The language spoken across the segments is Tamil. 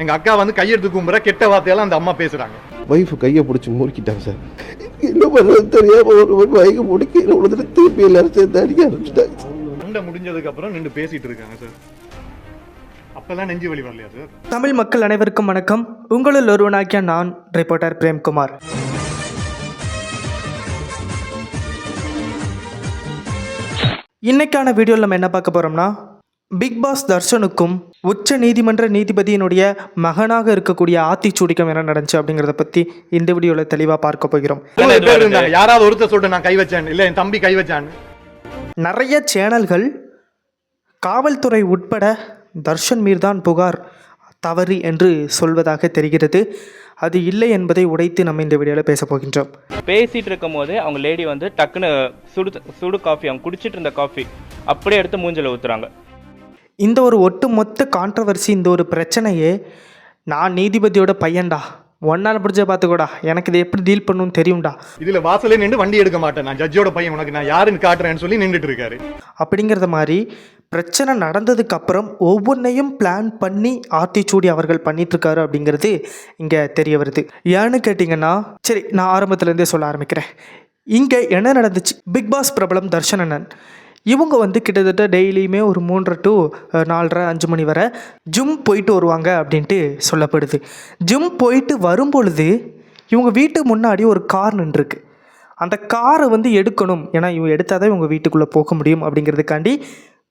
எங்க அக்கா வந்து கையெடுத்து கும்புற கெட்ட வார்த்தையெல்லாம் அந்த அம்மா பேசுறாங்க. ஒய்ஃப் கையை பிடிச்சி முறுக்கிட்டாங்க சார். என்ன பண்ணுறது தெரியாம ஒரு ஒரு வயக்கு முடிக்க விழுந்துட்டு திருப்பி எல்லாரும் சேர்ந்து அடிக்க ஆரம்பிச்சிட்டாங்க. சண்டை முடிஞ்சதுக்கு அப்புறம் நின்று பேசிட்டு இருக்காங்க சார். அப்பெல்லாம் நெஞ்சு வலி வரலையா சார்? தமிழ் மக்கள் அனைவருக்கும் வணக்கம். உங்களில் ஒருவனாகிய நான் ரிப்போர்ட்டர் பிரேம்குமார். இன்னைக்கான வீடியோவில் நம்ம என்ன பார்க்க போகிறோம்னா பிக் பாஸ் தர்ஷனுக்கும் உச்ச நீதிமன்ற நீதிபதியினுடைய மகனாக இருக்கக்கூடிய ஆத்திச்சூடிக்கம் என்ன நடந்துச்சு அப்படிங்கிறத பற்றி இந்த வீடியோவில் தெளிவாக பார்க்க போகிறோம். யாராவது ஒருத்தர் சொல்லிட்டு நான் கை வச்சேன். இல்ல என் தம்பி கை வச்சான்னு. நிறைய சேனல்கள் காவல்துறை உட்பட தர்ஷன் மீர்தான் புகார் தவறு என்று சொல்வதாக தெரிகிறது. அது இல்லை என்பதை உடைத்து நம்ம இந்த வீடியோவில் பேச போகின்றோம். பேசிட்டு இருக்கும் போதே அவங்க லேடி வந்து டக்குன்னு சுடு சுடு காஃபி அவங்க குடிச்சிட்டு இருந்த காஃபி அப்படியே எடுத்து மூஞ்சில ஊத்துறாங்க. இந்த ஒரு ஒட்டுமொத்த கான்ட்ரவர்சி இந்த ஒரு பிரச்சனையே நான் நீதிபதியோட பையன்டா. ஒன்னால் பிடிச்ச பார்த்துக்கோடா எனக்கு இதை எப்படி டீல் பண்ணணும்னு தெரியும்டா. இதுல வாசலே நின்று வண்டி எடுக்க மாட்டேன். நான் ஜட்ஜோட பையன். உனக்கு நான் யாருன்னு காட்டுறேன்னு சொல்லி நின்றுட்டு இருக்காரு. அப்படிங்கிறத மாதிரி பிரச்சனை நடந்ததுக்கு அப்புறம் ஒவ்வொன்றையும் பிளான் பண்ணி ஆத்திச்சூடி அவர்கள் பண்ணிட்டு இருக்காரு அப்படிங்கிறது இங்கே தெரிய வருது. ஏன்னு கேட்டிங்கன்னா சரி நான் ஆரம்பத்துலேருந்தே சொல்ல ஆரம்பிக்கிறேன். இங்கே என்ன நடந்துச்சு? பிக் பாஸ் பிரபலம் தர்ஷன் அண்ணன். இவங்க வந்து கிட்டத்தட்ட டெய்லியுமே ஒரு மூன்றரை டு நாலரை அஞ்சு மணி வரை ஜிம் போயிட்டு வருவாங்க அப்படின்ட்டு சொல்லப்படுது. ஜிம் போயிட்டு வரும்பொழுது இவங்க வீட்டு முன்னாடி ஒரு கார் நின்றுருக்கு. அந்த காரை வந்து எடுக்கணும். ஏன்னா இவங்க எடுத்தால் தான் இவங்க வீட்டுக்குள்ளே போக முடியும் அப்படிங்கிறதுக்காண்டி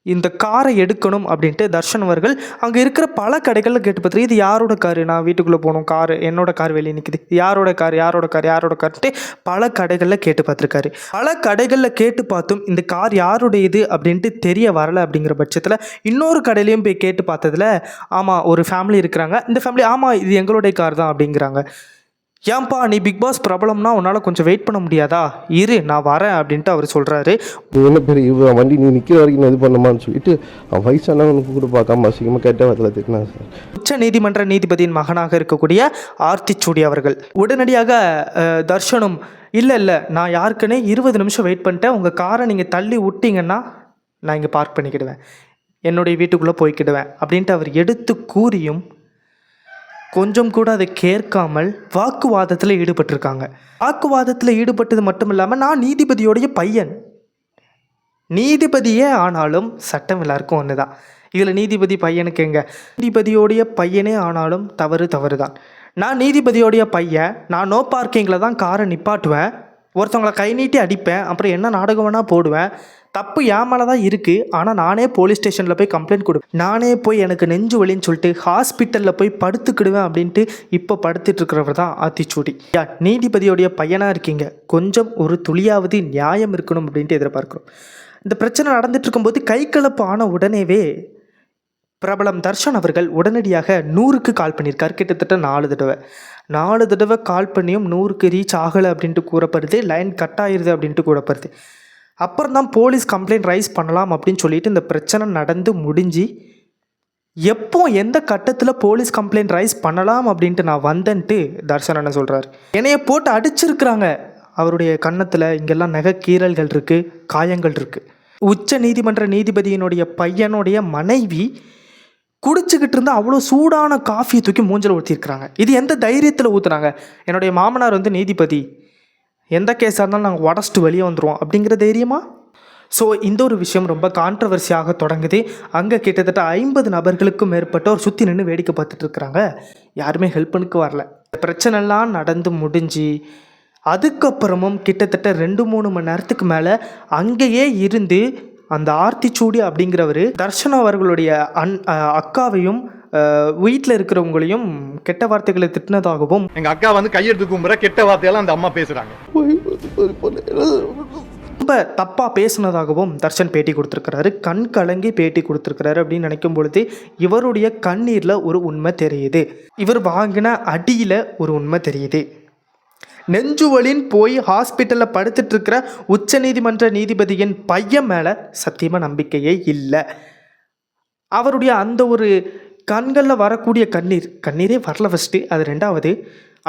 இந்த காரை எடுக்கணும் அப்படின்ட்டு தர்ஷன் அவர்கள் அங்கே இருக்கிற பல கடைகளில் கேட்டு பார்த்துரு இது யாரோட காரு? நான் வீட்டுக்குள்ளே போகணும். கார் என்னோட கார் வெளியே நிற்குது யாரோட கார்? யாரோட கார்? யாரோட கார்ன்ட்டு பல கடைகளில் கேட்டு பார்த்துருக்காரு. பல கடைகளில் கேட்டு பார்த்தும் இந்த கார் யாருடையது அப்படின்ட்டு தெரிய வரலை அப்படிங்கிற பட்சத்தில் இன்னொரு கடையிலையும் போய் கேட்டு பார்த்ததுல ஆமாம் ஒரு ஃபேமிலி இருக்கிறாங்க. இந்த ஃபேமிலி ஆமாம் இது எங்களுடைய கார் தான் அப்படிங்கிறாங்க. ஏன்பா நீ பிக் பாஸ் பிரபலம்னா உன்னால் கொஞ்சம் வெயிட் பண்ண முடியாதா? இரு நான் வரேன் அப்படின்ட்டு அவர் சொல்கிறாரு என்ன பெரிய இவ வண்டி நீ நிற்கிற வரைக்கும் இது பண்ணுமான்னு சொல்லிட்டு அவன் வயசானவனுக்கு கூட பார்க்காம அசிங்கமாக கெட்ட வார்த்தையில் திட்டினான் சார். உச்ச நீதிமன்ற நீதிபதியின் மகனாக இருக்கக்கூடிய ஆர்த்திச்சூடி அவர்கள். உடனடியாக தர்ஷனும் இல்லை இல்லை நான் யாருக்குன்னே இருபது நிமிஷம் வெயிட் பண்ணிட்டேன். உங்கள் காரை நீங்கள் தள்ளி விட்டீங்கன்னா நான் இங்கே பார்க் பண்ணிக்கிடுவேன். என்னுடைய வீட்டுக்குள்ளே போய்க்கிடுவேன். அப்படின்ட்டு அவர் எடுத்து கூறியும் கொஞ்சம் கூட அதை கேட்காமல் வாக்குவாதத்தில் ஈடுபட்டிருக்காங்க. வாக்குவாதத்தில் ஈடுபட்டது மட்டும் இல்லாமல் நான் நீதிபதியோடைய பையன். நீதிபதியே ஆனாலும் சட்டம் எல்லாருக்கும் ஒன்று தான் இதில் நீதிபதி பையனுக்கு எங்க? நீதிபதியோடைய பையனே ஆனாலும் தவறு தவறு தான் நான் நீதிபதியோடைய பையன். நான் நோ பார்க்கிங்கில் தான் காரை நிப்பாட்டுவேன். ஒருத்தவங்களை கை நீட்டி அடிப்பேன். அப்புறம் என்ன நாடகம் வேணால் போடுவேன். தப்பு என் மேலே தான் இருக்குது ஆனால் நானே போலீஸ் ஸ்டேஷனில் போய் கம்ப்ளைண்ட் கொடுப்பேன் நானே போய் எனக்கு நெஞ்சு வலின்னு சொல்லிட்டு ஹாஸ்பிட்டலில் போய் படுத்துக்கிடுவேன் அப்படின்ட்டு இப்போ படுத்துட்டு இருக்கிறவர் தான் ஆத்திச்சூடி. யா நீதிபதியோடைய பையனாக இருக்கீங்க. கொஞ்சம் ஒரு துளியாவது நியாயம் இருக்கணும் அப்படின்ட்டு எதிர்பார்க்குறோம். இந்த பிரச்சனை நடந்துட்டு இருக்கும்போது கை கலப்பு ஆன உடனேவே பிரபலம் தர்ஷன் அவர்கள் உடனடியாக நூறுக்கு கால் பண்ணியிருக்கார். கிட்டத்தட்ட நாலு தடவை. நாலு தடவை கால் பண்ணியும் நூறுக்கு ரீச் ஆகலை அப்படின்ட்டு கூறப்படுது. லைன் கட் ஆயிடுது அப்படின்ட்டு கூறப்படுது. அப்புறம் தான் போலீஸ் கம்ப்ளைண்ட் ரைஸ் பண்ணலாம் அப்படின்னு சொல்லிட்டு இந்த பிரச்சனை நடந்து முடிஞ்சு எப்போ எந்த கட்டத்தில் போலீஸ் கம்ப்ளைண்ட் ரைஸ் பண்ணலாம் அப்படின்ட்டு நான் வந்தேன்ட்டு தர்ஷன் என்ன சொல்கிறார் என்னைய போட்டு அடிச்சிருக்கிறாங்க. அவருடைய கன்னத்தில் இங்கெல்லாம் நகை கீறல்கள் இருக்குது காயங்கள் இருக்குது உச்ச நீதிமன்ற நீதிபதியினுடைய பையனுடைய மனைவி குடிச்சிக்கிட்டு இருந்தால் அவ்வளோ சூடான காஃபியை தூக்கி மூஞ்சில் ஊற்றிருக்கிறாங்க இது எந்த தைரியத்தில் ஊற்றுனாங்க என்னுடைய மாமனார் வந்து நீதிபதி. எந்த கேஸாக இருந்தாலும் நாங்கள் உடச்சிட்டு வெளியே வந்துடுவோம் அப்படிங்கிற தைரியமா? ஸோ இந்த ஒரு விஷயம் ரொம்ப கான்ட்ரவர்சியாக தொடங்குது. அங்கே கிட்டத்தட்ட ஐம்பது நபர்களுக்கும் மேற்பட்டோர் சுற்றி நின்று வேடிக்கை பார்த்துட்டு இருக்கிறாங்க. யாருமே ஹெல்ப்புனுக்கு வரல. இந்த பிரச்சனைலாம் நடந்து முடிஞ்சு அதுக்கப்புறமும் கிட்டத்தட்ட ரெண்டு மூணு மணி நேரத்துக்கு மேலே அங்கேயே இருந்து அந்த ஆர்த்திச்சூடி அப்படிங்கிறவர் தர்ஷன் அவர்களுடைய அன் அக்காவையும் வீட்டில் இருக்கிறவங்களையும் கெட்ட வார்த்தைகளை திட்டினதாகவும் எங்க அக்கா வந்து கையெடுத்து கும்புற கெட்ட வார்த்தையெல்லாம் அந்த அம்மா பொண்ணு ரொம்ப தப்பாக பேசுனதாகவும் தர்ஷன் பேட்டி கொடுத்துருக்கிறாரு. கண் கலங்கி பேட்டி கொடுத்துருக்கிறாரு அப்படின்னு நினைக்கும் பொழுது இவருடைய கண்ணீரில் ஒரு உண்மை தெரியுது. இவர் வாங்கின அடியில் ஒரு உண்மை தெரியுது. நெஞ்சுவலின் போய் ஹாஸ்பிட்டலில் படுத்துட்டு இருக்கிற உச்சநீதிமன்ற நீதிபதியின் பையன் மேலே சத்தியமாக நம்பிக்கையே இல்லை. அவருடைய அந்த ஒரு கண்களில் வரக்கூடிய கண்ணீர். கண்ணீரே வரல ஃபஸ்ட்டு அது ரெண்டாவது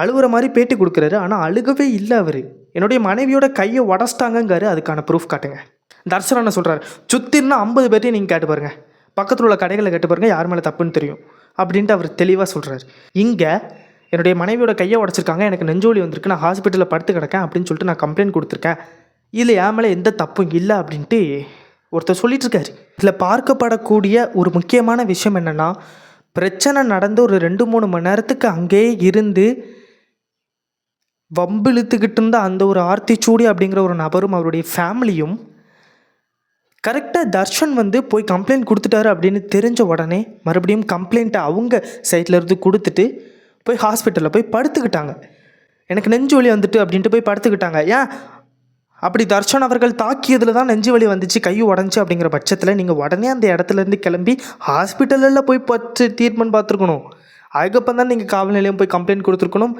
அழுகுற மாதிரி பேட்டி கொடுக்குறாரு. ஆனால் அழுகவே இல்லை அவர். என்னுடைய மனைவியோட கையை உடச்சிட்டாங்கங்காரு. அதுக்கான ப்ரூஃப் காட்டுங்க. தர்சனம் என்ன சொல்கிறார் சுத்தின்னா ஐம்பது பேர்ட்டையும் நீங்கள் கேட்டு பாருங்கள் பக்கத்தில் உள்ள கடைகளில் கேட்டு பாருங்கள் யார் மேலே தப்புன்னு தெரியும். அப்படின்ட்டு அவர் தெளிவாக சொல்கிறார் இங்கே என்னுடைய மனைவியோட கையை உடச்சிருக்காங்க. எனக்கு நெஞ்சோலி வந்திருக்கு. நான் ஹாஸ்பிட்டலில் படுத்து கிடக்கேன் அப்படின்னு சொல்லிட்டு நான் கம்ப்ளைண்ட் கொடுத்துருக்கேன். இதில் என் மேலே எந்த தப்பும் இல்லை அப்படின்ட்டு ஒருத்தர் சொல்லிட்டு இருக்காரு. இதில் பார்க்கப்படக்கூடிய ஒரு முக்கியமான விஷயம் என்னென்னா பிரச்சனை நடந்து ஒரு ரெண்டு மூணு மணி நேரத்துக்கு அங்கேயே இருந்து வம்பு இழுத்துக்கிட்டு இருந்த அந்த ஒரு ஆர்த்திச்சூடி அப்படிங்கிற ஒரு நபரும் அவருடைய ஃபேமிலியும் கரெக்டாக தர்ஷன் வந்து போய் கம்ப்ளைண்ட் கொடுத்துட்டாரு அப்படின்னு தெரிஞ்ச உடனே மறுபடியும் கம்ப்ளைண்ட்டை அவங்க சைட்டில் இருந்து கொடுத்துட்டு போய் ஹாஸ்பிட்டலில் போய் படுத்துக்கிட்டாங்க. எனக்கு நெஞ்சு வலி வந்துட்டு அப்படின்ட்டு போய் படுத்துக்கிட்டாங்க. ஏன்? அப்படி தர்ஷன் அவர்கள் தாக்கியதில் தான் நெஞ்சு வலி வந்துச்சு கை உடஞ்சி அப்படிங்கிற பட்சத்தில் நீங்கள் உடனே அந்த இடத்துல இருந்து கிளம்பி ஹாஸ்பிட்டலில் போய் பச்சு ட்ரீட்மெண்ட் பார்த்துருக்கணும். அதுக்கப்புறம் தான் நீங்கள் காவல் நிலையம் போய் கம்ப்ளைண்ட் கொடுத்துருக்கணும்.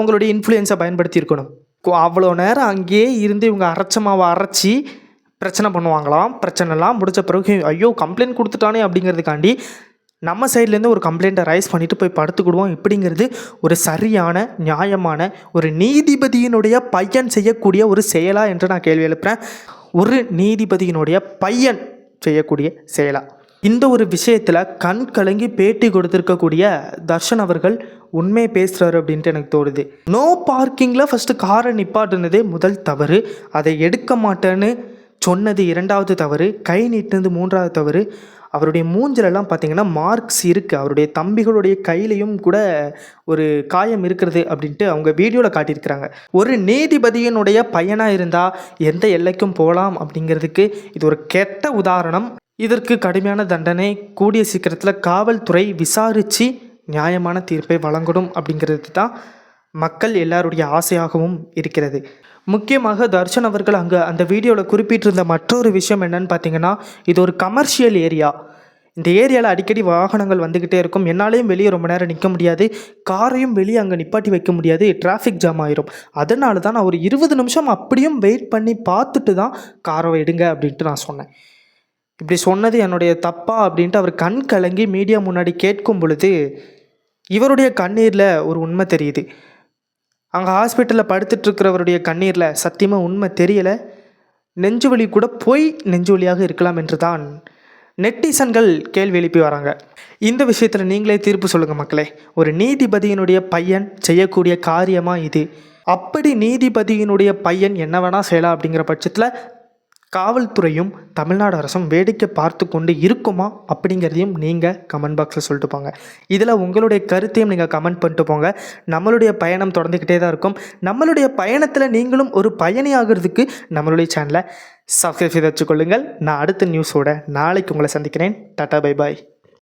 உங்களுடைய இன்ஃப்ளூயன்ஸை பயன்படுத்தியிருக்கணும் அவ்வளோ நேரம் அங்கேயே இருந்து இவங்க அரைச்ச மாவை அரைச்சி பிரச்சனை பண்ணுவாங்களாம் பிரச்சனைலாம் முடிச்ச பிறகு ஐயோ கம்ப்ளைண்ட் கொடுத்துட்டானே அப்படிங்கிறதுக்காண்டி நம்ம சைட்லேருந்து ஒரு கம்ப்ளைண்ட்டை ரைஸ் பண்ணிவிட்டு போய் படுத்துக்கிடுவோம். இப்படிங்கிறது ஒரு சரியான நியாயமான ஒரு நீதிபதியினுடைய பையன் செய்யக்கூடிய ஒரு செயலா என்று நான் கேள்வி எழுப்புகிறேன் ஒரு நீதிபதியினுடைய பையன் செய்யக்கூடிய செயலா. இந்த ஒரு விஷயத்தில் கண் கலங்கி பேட்டி கொடுத்துருக்கக்கூடிய தர்ஷன் அவர்கள் உண்மையை பேசுகிறாரு அப்படின்ட்டு எனக்கு தோணுது. நோ பார்க்கிங்கில் ஃபஸ்ட்டு காரை நிப்பாட்டுனதே முதல் தவறு. அதை எடுக்க மாட்டேன்னு சொன்னது இரண்டாவது தவறு. கை நீட்டினது மூன்றாவது தவறு. அவருடைய மூஞ்சிலெல்லாம் பார்த்தீங்கன்னா மார்க்ஸ் இருக்குது அவருடைய தம்பிகளுடைய கையிலையும் கூட ஒரு காயம் இருக்கிறது அப்படின்ட்டு அவங்க வீடியோவில் காட்டியிருக்கிறாங்க. ஒரு நீதிபதியினுடைய பையனாக இருந்தால் எந்த எல்லைக்கும் போகலாம் அப்படிங்கிறதுக்கு இது ஒரு கெட்ட உதாரணம். இதற்கு கடுமையான தண்டனை. கூடிய சீக்கிரத்தில் காவல்துறை விசாரித்து நியாயமான தீர்ப்பை வழங்கணும் அப்படிங்கிறது தான் மக்கள் எல்லாருடைய ஆசையாகவும் இருக்கிறது. முக்கியமாக தர்ஷன் அவர்கள் அங்கே அந்த வீடியோவில் குறிப்பிட்டிருந்த மற்றொரு விஷயம் என்னன்னு பார்த்தீங்கன்னா இது ஒரு கமர்ஷியல் ஏரியா இந்த ஏரியாவில் அடிக்கடி வாகனங்கள் வந்துக்கிட்டே இருக்கும். என்னாலேயும் வெளியே ரொம்ப நேரம் நிற்க முடியாது. காரையும் வெளியே அங்கே நிப்பாட்டி வைக்க முடியாது. டிராஃபிக் ஜாம் ஆயிரும். அதனால தான் நான் ஒரு இருபது நிமிஷம் அப்படியும் வெயிட் பண்ணி பார்த்துட்டு தான் காரை எடுங்க அப்படின்ட்டு நான் சொன்னேன். இப்படி சொன்னது என்னுடைய தப்பா அப்படின்ட்டு அவர் கண் கலங்கி மீடியா முன்னாடி கேட்கும் பொழுது இவருடைய கண்ணீரில் ஒரு உண்மை தெரியுது. அங்கே ஹாஸ்பிட்டலில் படுத்துட்ருக்கிறவருடைய கண்ணீரில் சத்தியமாக உண்மை தெரியலை. நெஞ்சு வலி கூட போய் நெஞ்சு வலியாக இருக்கலாம் என்று தான் நெட்டிசன்கள் கேள்வி எழுப்பி வராங்க. இந்த விஷயத்தில் நீங்களே தீர்ப்பு சொல்லுங்கள் மக்களே. ஒரு நீதிபதியினுடைய பையன் செய்யக்கூடிய காரியமாக இது? அப்படி நீதிபதியினுடைய பையன் என்ன வேணால் செய்யலாம் அப்படிங்கிற பட்சத்தில் காவல்துறையும் தமிழ்நாடு அரசும் வேடிக்கை பார்த்து கொண்டு இருக்குமா அப்படிங்கிறதையும் நீங்கள் கமெண்ட் பாக்ஸில் சொல்லிட்டு போங்க. இதில் உங்களுடைய கருத்தையும் நீங்கள் கமெண்ட் பண்ணிட்டு போங்க. நம்மளுடைய பயணம் தொடர்ந்துக்கிட்டே தான் இருக்கும். நம்மளுடைய பயணத்தில் நீங்களும் ஒரு பயணி ஆகிறதுக்கு நம்மளுடைய சேனலை சப்ஸ்கிரைப் செய்து வச்சுக்கொள்ளுங்கள். நான் அடுத்த நியூஸோட நாளைக்கு உங்களை சந்திக்கிறேன். Tata bye bye